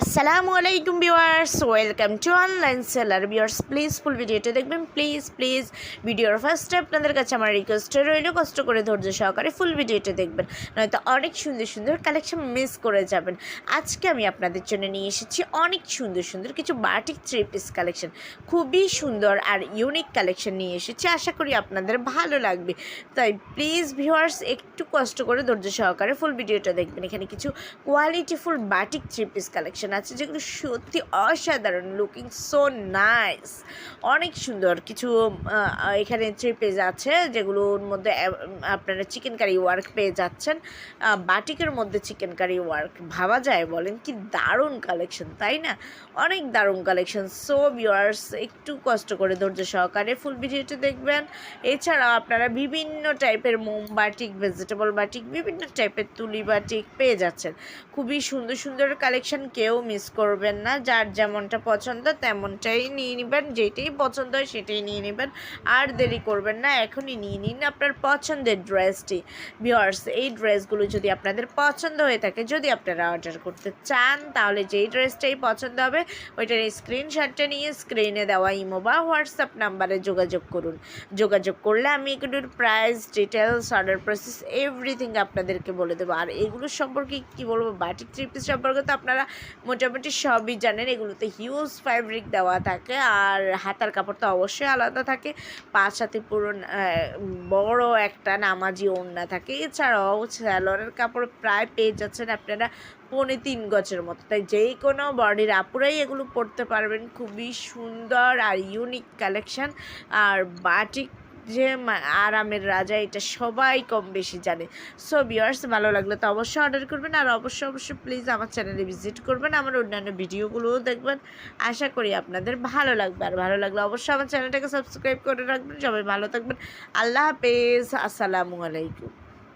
আসসালামু আলাইকুম viewers, welcome to online seller. Viewers please full ভিডিওটা দেখবেন। প্লিজ প্লিজ ভিডিওর ফার্স্টে আপনাদের কাছে আমার রিকোয়েস্ট রইল, কষ্ট করে ধৈর্য সহকারে ফুল ভিডিওটা দেখবেন। নয়তো অনেক সুন্দর সুন্দর কালেকশন মিস করে যাবেন। আজকে আমি আপনাদের জন্য নিয়ে এসেছি অনেক সুন্দর সুন্দর কিছু বাটিক থ্রি পিস কালেকশন খুবই সুন্দর আর ইউনিক কালেকশন নিয়ে এসেছি, আশা করি আপনাদের ভালো লাগবে। তাই প্লিজ ভিউয়ার্স, একটু কষ্ট করে ধৈর্য সহকারে ফুল ভিডিওটা দেখবেন। এখানে কিছু qualityful batik three piece collection আছে যেগুলো সত্যি অসাধারণ লুকিং সো নাইস অনেক সুন্দর। কিছু এখানে থ্রি পেজ আছে যেগুলোর মধ্যে আপনারা চিকেন কারি ওয়ার্ক পেয়ে যাচ্ছেন। বাটিকের মধ্যে চিকেন কারি ওয়ার্ক ভাবা যায় বলেন, কি দারুণ কালেকশন তাই না? অনেক দারুণ কালেকশন সো ভিউয়ার্স একটু কষ্ট করে ধৈর্য সহকারে ফুল ভিডিওটা দেখবেন। এছাড়াও আপনারা বিভিন্ন টাইপের মোম বাটিক ভেজিটেবল বাটিক, বিভিন্ন টাইপের তুলি বাটিক পেয়ে যাচ্ছেন। খুবই সুন্দর সুন্দর কালেকশন কেউ মিস করবেন না। যার যেমনটা পছন্দ তেমনটাই নিয়ে নেবেন। যেটাই পছন্দ হয় সেটাই নিয়ে নেবেন। আর দেরি করবেন না, এখনই নিয়ে নিন আপনার পছন্দের ড্রেসটি ভিওয়ার্স এই ড্রেসগুলো যদি আপনাদের পছন্দ হয়ে থাকে, যদি আপনারা অর্ডার করতে চান, তাহলে যেই ড্রেসটাই পছন্দ হবে, ওইটার স্ক্রিনশটটা নিয়ে স্ক্রিনে দেওয়া ইমো বা হোয়াটসঅ্যাপ নাম্বারে যোগাযোগ করুন। যোগাযোগ করলে আমি এগুলোর price details order process everything আপনাদেরকে বলে দেবো। আর এগুলোর সম্পর্কে কি বলব? বাটিক থ্রি সম্পর্কে তো আপনারা মোটামুটি সবই জানেন, এগুলোতে হিউজ ফ্যাব্রিক দেওয়া থাকে আর হাতার কাপড় তো অবশ্যই আলাদা থাকে। পাঁচ হাতে পুরো বড় একটা নামাজি ওড়না থাকে। এছাড়াও স্যালোয়ারের কাপড় প্রায় পেয়ে যাচ্ছেন আপনারা পৌনে তিন গছের মতো। তাই যেই কোনো বডির আপুরাই এগুলো পরতে পারবেন। খুবই সুন্দর আর ইউনিক কালেকশান আর বাটিক যে আরামের রাজা, এটা সবাই কম বেশি জানে। সো বিয়ার্স ভালো লাগলে তো অবশ্যই অর্ডার করবেন। আর অবশ্যই অবশ্যই প্লিজ আমার চ্যানেলে ভিজিট করবেন, আমার অন্যান্য ভিডিওগুলোও দেখবেন। আশা করি আপনাদের ভালো লাগবে। আর ভালো লাগলে অবশ্যই আমার চ্যানেলটাকে সাবস্ক্রাইব করে রাখবেন। সবাই ভালো থাকবেন। আল্লাহ হাফেজ। আসসালামু আলাইকুম।